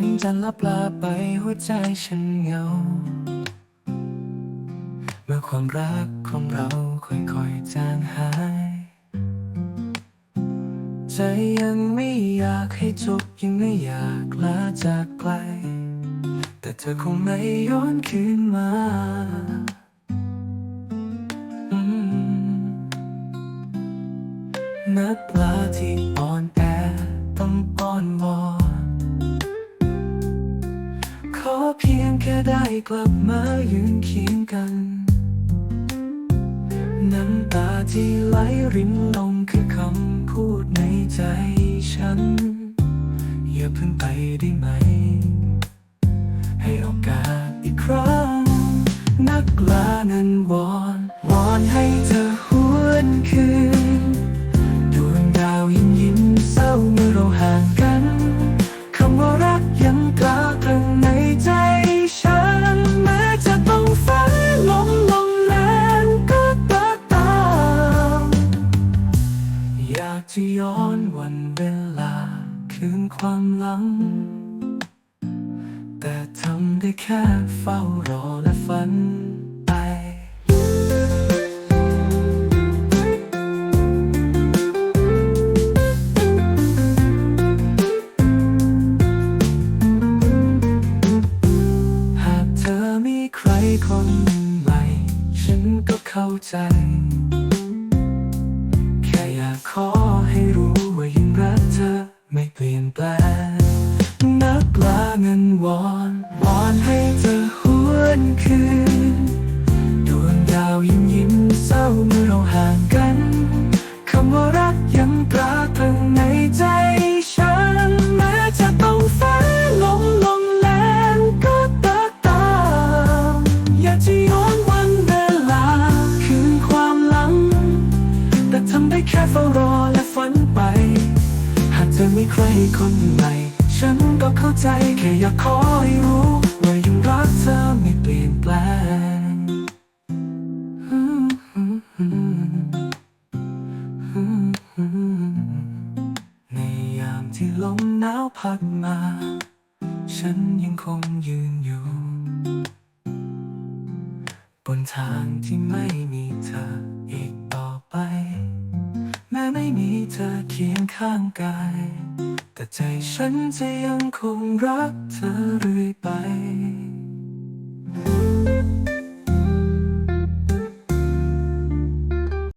งจันทร์ลับลาไปหัวใจฉันเหงา เมื่อความรักของเราค่อยๆจางหาย ใจยังไม่อยากให้จบยังไม่อยากลาจากไกล แต่เธอคงไม่ย้อนคืนมาอืมนักปล แค่ได้กลับมายืนเคียงกัน น้ำตาที่ไหลรินลงคือคำพูดในใจฉัน อย่าเพิ่งไปได้ไหม ให้โอกาสอีกครั้ง นักลานั้นวอน วอนให้เธอหวนคืน จะย้อนวันเวลาคืนความหลัง แต่ทำได้แค่เฝ้ารอและฝันไปหากเธอมีใครคนใหม่ ฉันก็เข้าใจ ขอให้รู้ว่ายังรักเธอไม่เปลี่ยนแปลงนักลาเงินวอนวอนให้เธอหวนคืน เธอมีใครคนใหม่ ฉันก็เข้าใจแค่อยากขอให้รู้ว่ายังรักเธอไม่เปลี่ยนแปลงในยามที่ลมหนาวพัดมา ฉันยังคงยืนอยู่ บนทางที่ไม่มีเธออีกต่อไป มีเธอเคียงข้างกาย แต่ใจฉันจะยังคงรักเธอเรื่อยไป